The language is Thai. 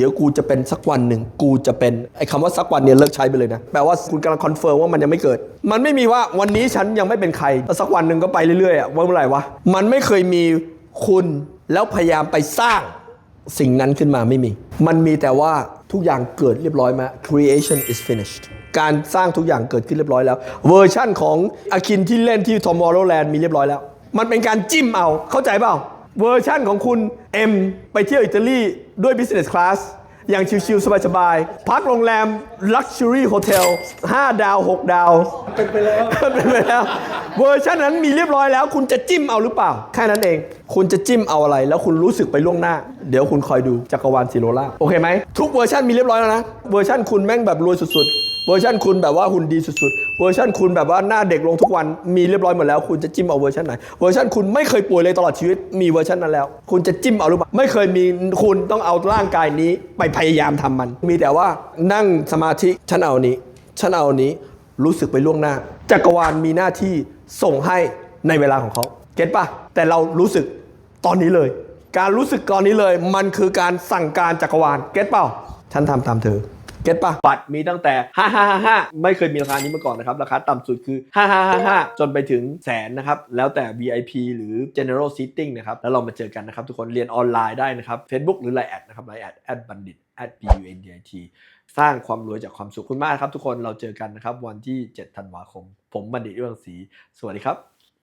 เดี๋ยวกูจะเป็นสักวันหนึ่งกูจะเป็นไอ้คำว่าสักวันเนี่ยเลิกใช้ไปเลยนะแปลว่าคุณกำลังคอนเฟิร์มว่ามันยังไม่เกิด มันไม่มีว่าวันนี้ฉันยังไม่เป็นใครแล้วสักวันหนึ่งก็ไปเรื่อยๆอะว่าเมื่อไหร่วะมันไม่เคยมีคุณแล้วพยายามไปสร้างสิ่งนั้นขึ้นมาไม่มี มันมีแต่ว่าทุกอย่างเกิดเรียบร้อยมา creation is finished การสร้างทุกอย่างเกิดขึ้นเรียบร้อยแล้ว เวอร์ชั่นของอาคินที่เล่นที่ Tomorrowland มีเรียบร้อยแล้ว มันเป็นการจิ้มเอาเข้าใจเปล่า เวอร์ชั่นของคุณ M ไปเที่ยวอิตาลีด้วย business class อย่างชิลๆสบายๆ พักโรงแรม Luxury Hotel 5 ดาว 6 ดาว เป็นไปแล้ว เป็นไปแล้ว เวอร์ชันนั้นมีเรียบร้อยแล้ว คุณจะจิ้มเอาหรือเปล่า แค่นั้นเอง คุณจะจิ้มเอาอะไร แล้วคุณรู้สึกไปล่วงหน้า เดี๋ยวคุณคอยดูจักรวาลซีโรล่า โอเคไหม ทุกเวอร์ชันมีเรียบร้อยแล้วนะ เวอร์ชันคุณแม่งแบบรวยสุดๆ เวอร์ชันคุณแบบว่าหุ่นดีสุดๆ เวอร์ชันคุณแบบว่าหน้าเด็กลงทุกวันมีเรียบร้อยหมดแล้ว คุณจะจิ้มเอาเวอร์ชันไหน เวอร์ชันคุณไม่เคยป่วยเลยตลอดชีวิตมีเวอร์ชันนั้นแล้ว คุณจะจิ้มเอาหรือเปล่าไม่เคยมีคุณต้องเอาร่างกายนี้ไปพยายามทำมัน มีแต่ว่านั่งสมาธิฉันเอานี้ฉันเอานี้รู้สึกไปล่วงหน้า จักรวาลมีหน้าที่ส่งให้ในเวลาของเขาเก็ตปะแต่เรารู้สึกตอนนี้เลย การรู้สึกตอนนี้เลย มันคือการสั่งการจักรวาลเก็ตเปล่าฉันทำตามเธอ เก็ตปะบัตรมีตั้งแต่5 5 5 5ไม่เคยมีราคานี้มาก่อนนะครับ ราคาต่ำสุดคือ 5 5 5 5 จนไปถึงแสนนะครับ แล้วแต่ VIP หรือ General Seating นะครับ แล้วเรามาเจอกันนะครับ ทุกคนเรียนออนไลน์ได้นะครับ Facebook หรือ Line แอดนะครับ Line แอดแอดบัณฑิต at b u n d i t สร้างความรวยจากความสุขคุณมากครับ ทุกคนเราเจอกันนะครับ วันที่ 7 ธันวาคม ผมบัณฑิตเรื่องศรีสวัสดีครับ